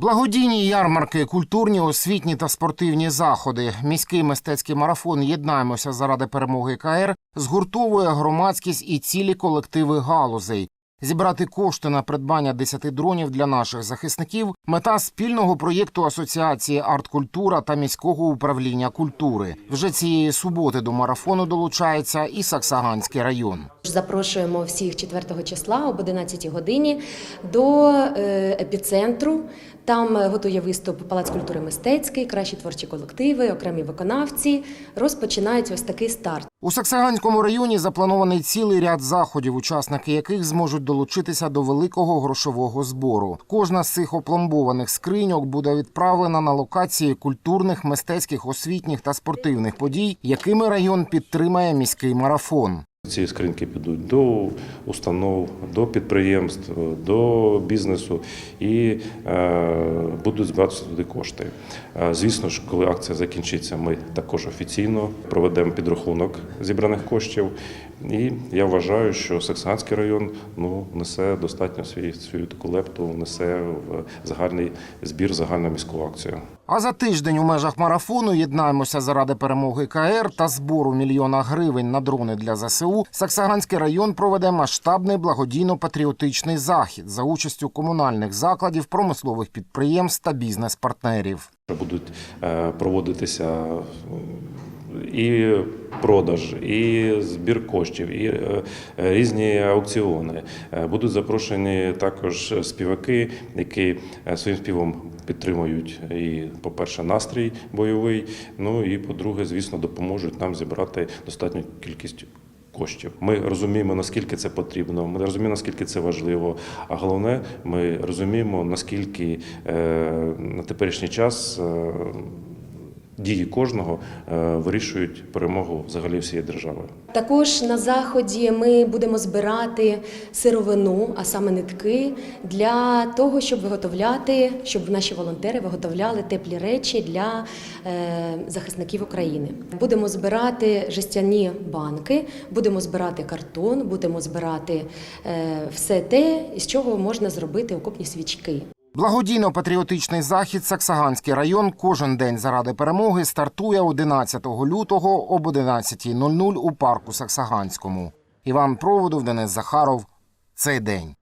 Благодійні ярмарки, культурні, освітні та спортивні заходи. Міський мистецький марафон Єднаємося заради перемоги КР згуртовує громадськість і цілі колективи галузей. Зібрати кошти на придбання 10 дронів для наших захисників мета спільного проєкту Асоціації арткультура та міського управління культури. Вже цієї суботи до марафону долучається і Саксаганський район. Запрошуємо всіх 4 числа об 11 годині до е, епіцентру. Там е, готує виступ Палац культури мистецький, кращі творчі колективи, окремі виконавці. Розпочинають ось такий старт. У Саксаганському районі запланований цілий ряд заходів, учасники яких зможуть долучитися до великого грошового збору. Кожна з цих опломбованих скриньок буде відправлена на локації культурних, мистецьких, освітніх та спортивних подій, якими район підтримає міський марафон. Ці скриньки підуть до установ, до підприємств, до бізнесу і е, будуть збиратися туди кошти. Е, звісно ж, коли акція закінчиться, ми також офіційно проведемо підрахунок зібраних коштів. І я вважаю, що Саксанський район ну, несе достатньо свій, свою таку лепту, внесе в загальний збір, загальну міську акцію. А за тиждень у межах марафону єднаємося заради перемоги КР та збору мільйона гривень на дрони для ЗСУ. Саксаганський район проведе масштабний благодійно-патріотичний захід за участю комунальних закладів, промислових підприємств та бізнес-партнерів. Будуть е, проводитися е, і продаж, і збір коштів, і е, різні аукціони. Будуть запрошені також співаки, які своїм співом підтримують і, по-перше, настрій бойовий. Ну і по-друге, звісно, допоможуть нам зібрати достатню кількість. Коштів ми розуміємо наскільки це потрібно. Ми розуміємо наскільки це важливо. А головне, ми розуміємо наскільки е, на теперішній час е, дії кожного е, вирішують перемогу взагалі всієї держави. Також на заході ми будемо збирати сировину, а саме нитки, для того, щоб виготовляти, щоб наші волонтери виготовляли теплі речі для е, захисників України. Будемо збирати жестяні банки, будемо збирати картон, будемо збирати е, все те, з чого можна зробити окопні свічки. Благодійно-патріотичний захід Саксаганський район кожен день заради перемоги стартує 11 лютого об 11.00 у парку Саксаганському. Іван Проводов, Денис Захаров. Цей день.